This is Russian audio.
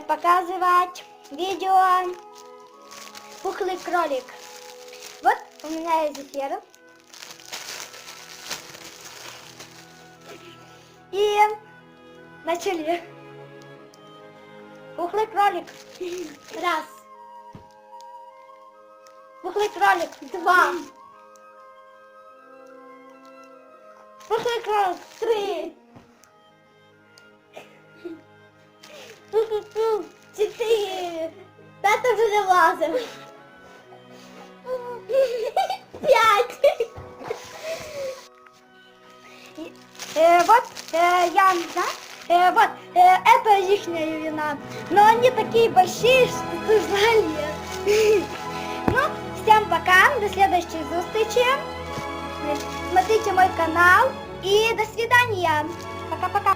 показывать видео пухлый кролик. Вот у меня есть зефир. И начали. Пухлый кролик. Раз. Пухлый кролик. Два. Пухлый кролик. Три. Тата вже. П'ять. Э, вот, э, я не знаю, э, вот, э, это ихняя вина. Но они такие большие, что ты залез. Ну, всем пока, до следующей встречи. Смотрите мой канал и до свидания. Пока-пока.